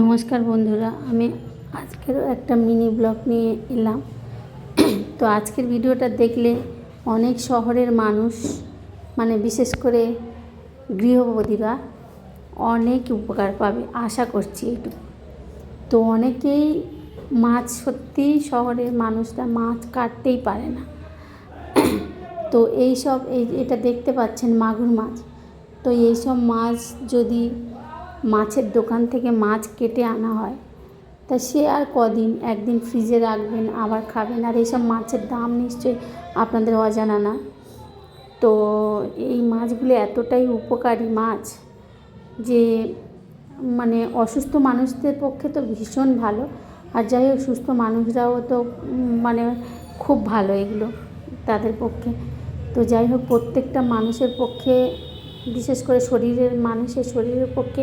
নমস্কার বন্ধুরা, আমি আজকেরও একটা মিনি ব্লগ নিয়ে এলাম। তো আজকের ভিডিওটা দেখলে অনেক শহরের মানুষ মানে বিশেষ করে গৃহবধীরা অনেক উপকার পাবে, আশা করছি একটু তো অনেকেই মাছ সত্যিই শহরের মানুষরা মাছ কাটতেই পারে না। তো এই সব এই, এটা দেখতে পাচ্ছেন মাগুর মাছ। তো এই সব মাছ যদি মাছের দোকান থেকে মাছ কেটে আনা হয়। তা সে আর কদিন? একদিন ফ্রিজে রাখবেন, আবার খাবেন। আর এইসব মাছের দাম নিশ্চয়ই আপনাদের অজানা না। তো এই মাছগুলো এতটাই উপকারী মাছ যে মানে অসুস্থ মানুষদের পক্ষে তো ভীষণ ভালো। আর যাই হোক, সুস্থ মানুষরাও তো মানে খুব ভালো এগুলো তাদের পক্ষে। তো যাই হোক, প্রত্যেকটা মানুষের পক্ষে বিশেষ করে শরীরের মানুষের শরীরের পক্ষে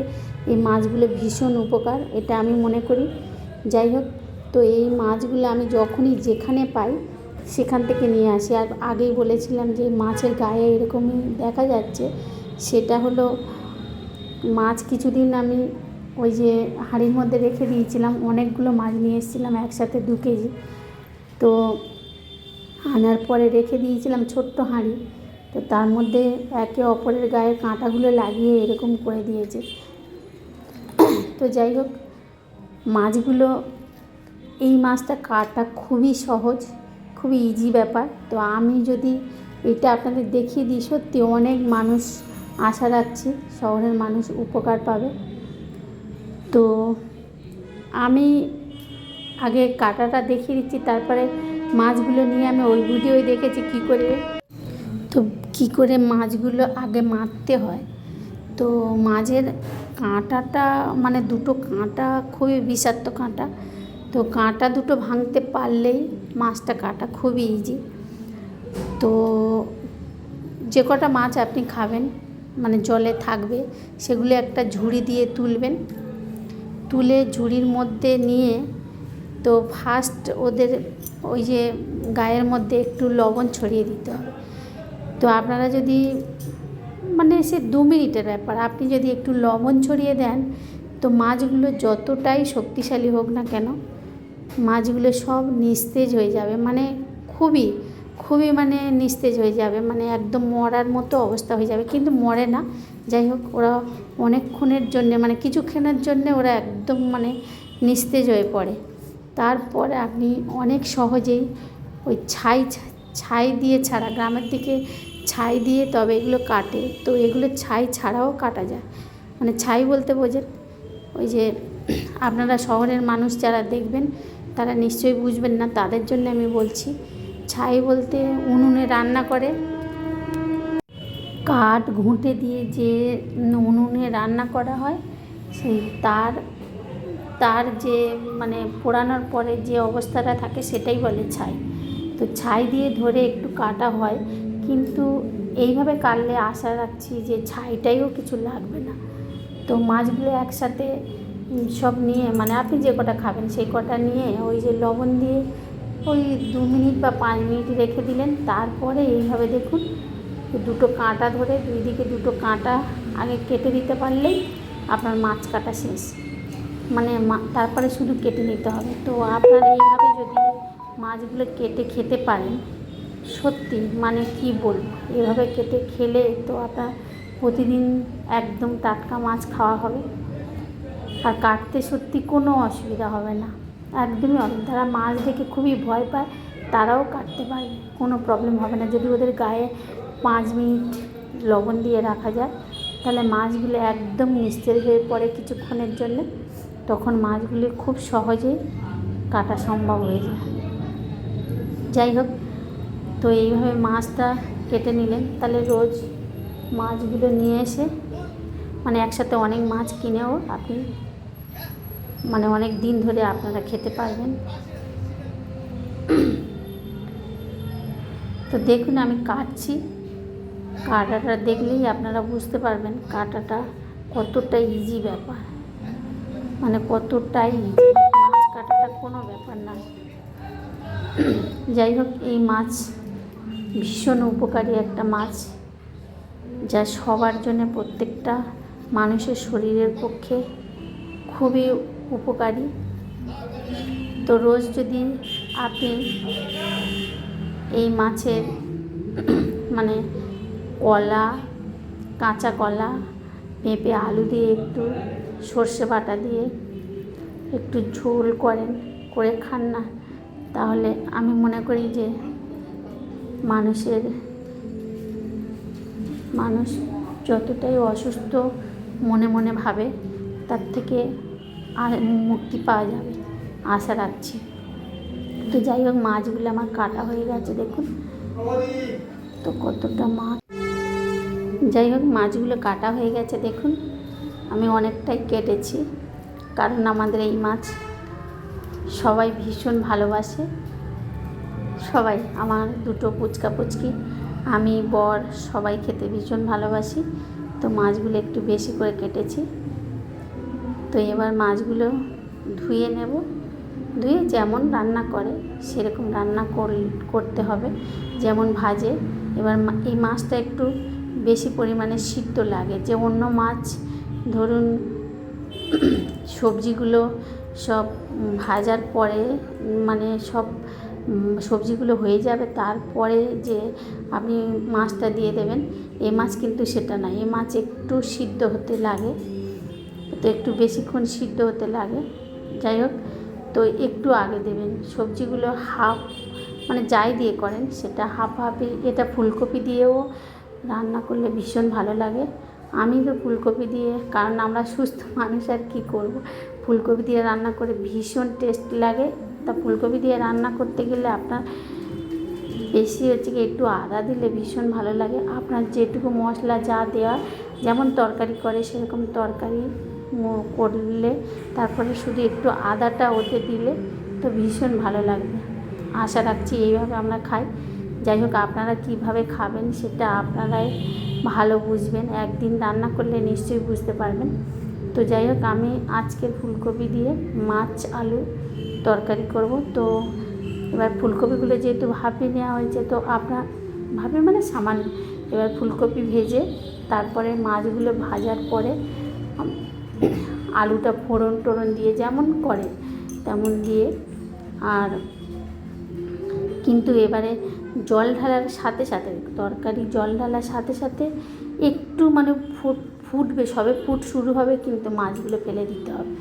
এই মাছগুলো ভীষণ উপকার, এটা আমি মনে করি। যাই হোক, তো এই মাছগুলো আমি যখনই যেখানে পাই সেখান থেকে নিয়ে আসি। আর আগেই বলেছিলাম যে মাছের গায়ে এরকমই দেখা যাচ্ছে, সেটা হলো মাছ কিছুদিন আমি ওই যে হাঁড়ির মধ্যে রেখে দিয়েছিলাম, অনেকগুলো মাছ নিয়ে এসেছিলাম একসাথে দু কেজি। তো আনার পরে রেখে দিয়েছিলাম ছোট্ট হাঁড়ি। তো তার মধ্যে একে অপরের গায়ে কাঁটাগুলো লাগিয়ে এরকম করে দিয়েছে। তো যাই হোক, মাছগুলো, এই মাছটা কাটা খুবই সহজ, খুবই ইজি ব্যাপার। তো আমি যদি এটা আপনাদের দেখিয়ে দিই, সত্যি অনেক মানুষ আশা রাখছি, শহরের মানুষ উপকার পাবে। তো আমি আগে কাটাটা দেখিয়ে দিচ্ছি, তারপরে মাছগুলো নিয়ে আমি ওই ভিডিওই দেখেছি কী করে কী করে মাছগুলো আগে মারতে হয়? তো মাছের কাঁটাটা মানে দুটো কাঁটা, খুবই বিষাক্ত কাঁটা। তো কাঁটা দুটো ভাঙতে পারলেই মাছটা কাটা খুবই ইজি তো যে কটা মাছ আপনি খাবেন মানে জলে থাকবে, সেগুলো একটা ঝুড়ি দিয়ে তুলবেন। তুলে ঝুড়ির মধ্যে নিয়ে, তো ফার্স্ট ওদের ওই যে গায়ের মধ্যে একটু লবণ ছড়িয়ে দিতে হবে। তো আপনারা যদি মানে সে দু মিনিটের ব্যাপার, আপনি যদি একটু লবণ ছড়িয়ে দেন, তো মাছগুলো যতটাই শক্তিশালী হোক না কেন, মাছগুলো সব নিস্তেজ হয়ে যাবে মানে খুবই খুবই মানে নিস্তেজ হয়ে যাবে মানে একদম মরার মতো অবস্থা হয়ে যাবে, কিন্তু মরে না। যাই হোক, ওরা অনেকক্ষণের জন্যে মানে কিছুক্ষণের জন্যে ওরা একদম মানে নিস্তেজ হয়ে পড়ে। তারপরে আপনি অনেক সহজেই ওই ছাই ছাই দিয়ে ছাড়া, গ্রামের দিকে ছাই দিয়ে তবে এগুলো কাটে। তো এগুলো ছাই ছাড়াও কাটা যায়। মানে ছাই বলতে বোঝেন, ওই যে আপনারা শহরের মানুষ যারা দেখবেন, তারা নিশ্চয়ই বুঝবেন না, তাদের জন্য আমি বলছি, ছাই বলতে উনুনে রান্না করে। কাঠ ঘুঁটে দিয়ে যে উনুনে রান্না করা হয়, সেই তার তার যে মানে পোড়ানোর পরে যে অবস্থাটা থাকে সেটাই বলে ছাই। তো ছাই দিয়ে ধরে একটু কাটা হয় কিন্তু এইভাবে কাটলে আশা রাখছি যে ছাইটাইও কিছু লাগবে না। তো মাছগুলো একসাথে সব নিয়ে মানে আপনি যে কটা খাবেন সেই কটা নিয়ে ওই যে লবণ দিয়ে ওই দু মিনিট বা পাঁচ মিনিট রেখে দিলেন। তারপরে এইভাবে দেখুন, দুটো কাঁটা ধরে দুই দিকে দুটো কাঁটা আগে কেটে দিতে পারলেই আপনার মাছ কাটা শেষ। মানে তারপরে শুধু কেটে নিতে হবে। তো আপনার এইভাবে যদি মাছগুলো কেটে খেতে পারেন সত্যি মানে কি বলব? এভাবে কেটে খেলে তো আপনার প্রতিদিন একদম টাটকা মাছ খাওয়া হবে। আর কাটতে সত্যি কোনো অসুবিধা হবে না। একদমই না। যারা মাছ দেখে খুবই ভয় পায়, তারাও কাটতে পারবে কোনো প্রবলেম হবে না। যদি ওদের গায়ে পাঁচ মিনিট লবণ দিয়ে রাখা যায়, তাহলে মাছগুলো একদম নিস্তেজ হয়ে পড়ে কিছুক্ষণের জন্য। তখন মাছগুলি খুব সহজেই কাটা সম্ভব হয়ে যায়। যাই হোক তো এইভাবে মাছটা কেটে নিলেন। তাহলে রোজ মাছগুলো নিয়ে এসে মানে একসাথে অনেক মাছ কিনেও আপনি মানে অনেক দিন ধরে আপনারা খেতে পারবেন। তো দেখুন আমি কাটছি। কাটাটা দেখলেই আপনারা বুঝতে পারবেন কাটাটা কতটা ইজি ব্যাপার। মানে কতটাই ইজি মাছ কাটাটা কোনো ব্যাপার না। যাই হোক, এই মাছ ভীষণ উপকারী একটা মাছ যা সবার জন্য প্রত্যেকটা মানুষের শরীরের পক্ষে খুবই উপকারী। তো রোজ যদি আপনি এই মাছের মানে কলা, কাঁচা কলা, পেঁপে, আলু দিয়ে একটু সর্ষে বাটা দিয়ে একটু ঝোল করেন, করে খান না, তাহলে আমি মনে করি যে মানুষের, মানুষ যতটাই অসুস্থ মনে মনে ভাবে, তার থেকে মুক্তি পাওয়া যাবে, আশা রাখছি। তো যাই হোক, মাছগুলো আমার কাটা হয়ে গেছে, দেখুন। তো কতটা মাছ। যাই হোক, মাছগুলো কাটা হয়ে গেছে, দেখুন। আমি অনেকটাই কেটেছি, কারণ আমাদের এই মাছ সবাই ভীষণ ভালোবাসে। সবাই, আমার দুটো পুচকা পুচকি, আমি, বর, সবাই খেতে ভীষণ ভালোবাসি। তো মাছগুলো একটু বেশি করে কেটেছি। তো এবার মাছগুলো ধুয়ে নেব। ধুয়ে যেমন রান্না করে, সেরকম রান্না কর- করতে হবে। যেমন ভাজে, এবার এই মাছটা একটু বেশি পরিমাণে সিদ্ধ লাগে। যে অন্য মাছ, ধরুন সবজিগুলো সব ভাজার পরে মানে সব সবজিগুলো হয়ে যাবে, তারপরে যে আপনি মাছটা দিয়ে দেবেন, এ মাছ কিন্তু সেটা না, এ মাছ একটু সিদ্ধ হতে লাগে, তো একটু বেশিক্ষণ সিদ্ধ হতে লাগে, যাই হোক, তো একটু আগে দেবেন, সবজিগুলো হাফ মানে যাই দিয়ে করেন, সেটা হাফ হাফই এটা ফুলকপি দিয়েও রান্না করলে ভীষণ ভালো লাগে, আমি তো ফুলকপি দিয়ে, কারণ আমরা সুস্থ মানুষ আর কী করব, ফুলকপি দিয়ে রান্না করে ভীষণ টেস্ট লাগে তা ফুলকপি দিয়ে রান্না করতে গেলে আপনার বেশি হচ্ছে কি একটু আদা দিলে ভীষণ ভালো লাগে। আপনার যেটুকু মশলা যা দেওয়া, যেমন তরকারি করে সেরকম তরকারি করলে তারপরে শুধু একটু আদাটা ওতে দিলে তো ভীষণ ভালো লাগবে। আশা রাখছি এইভাবে আমরা খাই। যাই হোক, আপনারা কীভাবে খাবেন সেটা আপনারাই ভালো বুঝবেন। একদিন রান্না করলে নিশ্চয়ই বুঝতে পারবেন। তো যাই হোক, আমি আজকের ফুলকপি দিয়ে মাছ, আলু তরকারি করব। তো এবার ফুলকপিগুলো যেহেতু ভাপিয়ে নেওয়া হয়েছে, তো আপনার ভাবে মানে সামান্য। এবার ফুলকপি ভেজে তারপরে মাছগুলো ভাজার পরে আলুটা ফোড়ন টোড়ন দিয়ে যেমন করে, তেমন দিয়ে, আর কিন্তু এবারে জল ঢালার সাথে সাথে, তরকারি জল ঢালার সাথে সাথে একটু মানে ফুট, ফুটবে, সবে ফুট শুরু হবে কিন্তু মাছগুলো ফেলে দিতে হবে।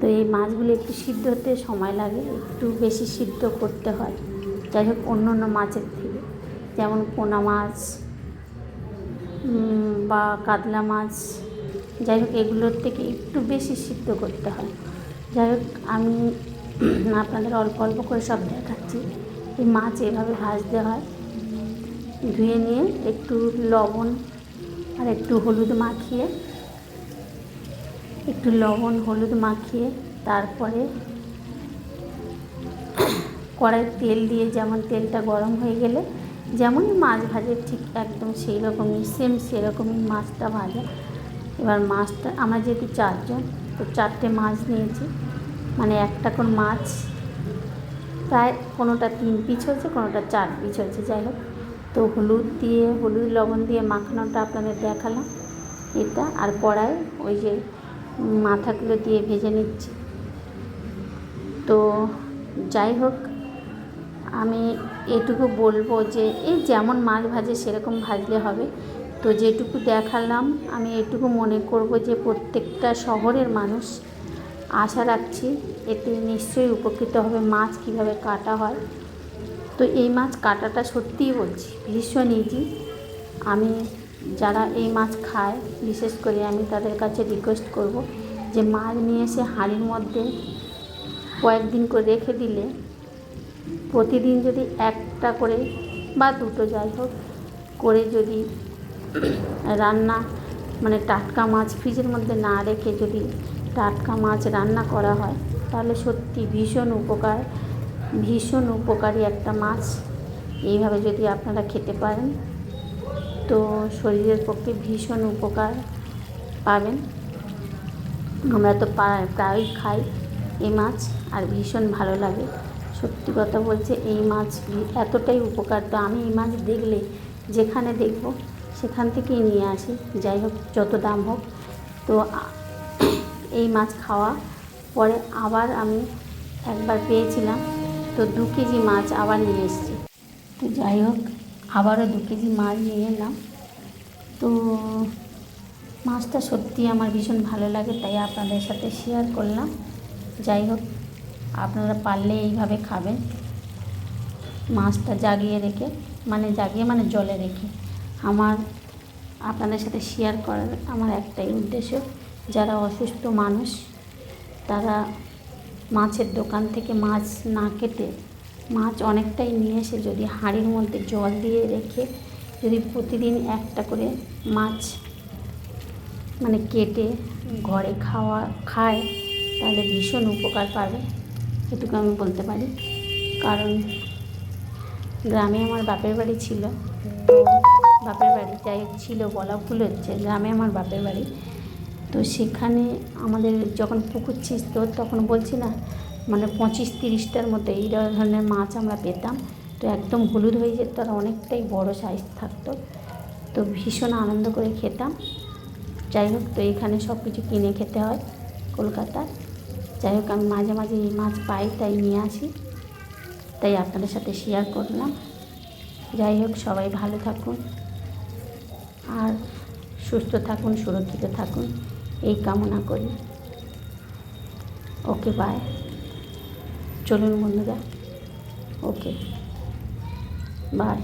তো এই মাছগুলো একটু সিদ্ধ হতে সময় লাগে, একটু বেশি সিদ্ধ করতে হয়। যাই হোক, অন্য অন্য মাছের থেকে, যেমন পোনা মাছ বা কাতলা মাছ, যাই হোক, এগুলোর থেকে একটু বেশি সিদ্ধ করতে হয়। যাই হোক, আমি আপনাদের অল্প অল্প করে সব দেখাচ্ছি। এই মাছ এভাবে ভাজতে হয়। ধুয়ে নিয়ে একটু লবণ আর একটু হলুদ মাখিয়ে, একটু লবণ, হলুদ মাখিয়ে তারপরে কড়াইয়ে তেল দিয়ে যেমন তেলটা গরম হয়ে গেলে যেমন মাছ ভাজে ঠিক একদম সেই রকমই সেম সেরকমই মাছটা ভাজা। এবার মাছটা, আমরা যেহেতু চারজন, তো চারটে মাছ নিয়েছি মানে একটা কোন মাছ প্রায় কোনোটা তিন পিস হয়েছে, কোনোটা চার পিস হয়েছে, যাই হোক। তো হলুদ দিয়ে, হলুদ লবণ দিয়ে মাখানোটা আপনাদের দেখালাম। এটা আর কড়াই, ওই যে মাথাগুলো দিয়ে ভেজে নিচ্ছি। তো যাই হোক, আমি এটুকু বলব যে, এই যেমন মাছ ভাজে সেরকম ভাজলে হবে। তো যেটুকু দেখালাম, আমি এটুকু মনে করব যে, প্রত্যেকটা শহরের মানুষ আশা রাখছি এতে নিশ্চয়ই উপকৃত হবে মাছ কীভাবে কাটা হয়। তো এই মাছ কাটাটা সত্যিই বলছি, ভীষণ ইজি আমি, যারা এই মাছ খায়, বিশেষ করে আমি তাদের কাছে রিকোয়েস্ট করব যে মাছ নিয়ে এসে হাঁড়ির মধ্যে কয়েকদিন করে রেখে দিলে, প্রতিদিন যদি একটা করে বা দুটো যাই হোক, করে যদি রান্না মানে টাটকা মাছ ফ্রিজের মধ্যে না রেখে যদি টাটকা মাছ রান্না করা হয়, তাহলে সত্যি ভীষণ উপকার, ভীষণ উপকারী একটা মাছ। এইভাবে যদি আপনারা খেতে পারেন, তো শরীরের পক্ষে ভীষণ উপকার পাবেন। আমরা তো প্রায়ই খাই এই মাছ, আর ভীষণ ভালো লাগে। সত্যি কথা বলছে এই মাছ এতটাই উপকার, তো আমি এই মাছ দেখলে, যেখানে দেখব, সেখান থেকেই নিয়ে আসি। যাই হোক, যত দাম হোক। তো এই মাছ খাওয়া। পরে আবার আমি একবার পেয়েছিলাম। তো দু কেজি মাছ আবার নিয়ে এসেছি। তো যাই হোক, আবারও দু কেজি মাছ নিয়ে এলাম। তো মাছটা সত্যি আমার ভীষণ ভালো লাগে, তাই আপনাদের সাথে শেয়ার করলাম। যাই হোক, আপনারা পারলে এইভাবে খাবেন। মাছটা জাগিয়ে রেখে মানে জাগিয়ে মানে জলে রেখে। আমার আপনাদের সাথে শেয়ার করার আমার একটাই উদ্দেশ্য। যারা অসুস্থ মানুষ, তারা মাছের দোকান থেকে মাছ না কেটে, মাছ অনেকটাই নিয়ে এসে যদি হাঁড়ির মধ্যে জল দিয়ে রেখে যদি প্রতিদিন একটা করে মাছ মানে কেটে ঘরে খাওয়া, খায়, তাহলে ভীষণ উপকার পাবে। এটুকু আমি বলতে পারি। কারণ গ্রামে আমার বাপের বাড়ি ছিল। বাপের বাড়ি যাই ছিল বলা ভুল হচ্ছে। গ্রামে আমার বাপের বাড়ি তো সেখানে আমাদের যখন পুকুর ছিঁচত তখন বলছি না মানে পঁচিশ তিরিশটার মতো এই ধরনের মাছ আমরা পেতাম। তো একদম হলুদ হয়ে যেত আর অনেকটাই বড় সাইজ থাকতো। তো ভীষণ আনন্দ করে খেতাম। যাই হোক, তো এখানে সব কিছু কিনে খেতে হয় কলকাতায় যাই হোক, আমি মাঝে মাঝে এই মাছ পাই, তাই নিয়ে আসি। তাই আপনাদের সাথে শেয়ার করলাম। যাই হোক, সবাই ভালো থাকুন। আর সুস্থ থাকুন, সুরক্ষিত থাকুন। এই কামনা করি। ওকে বাই চলুন বন্ধুরা। Okay bye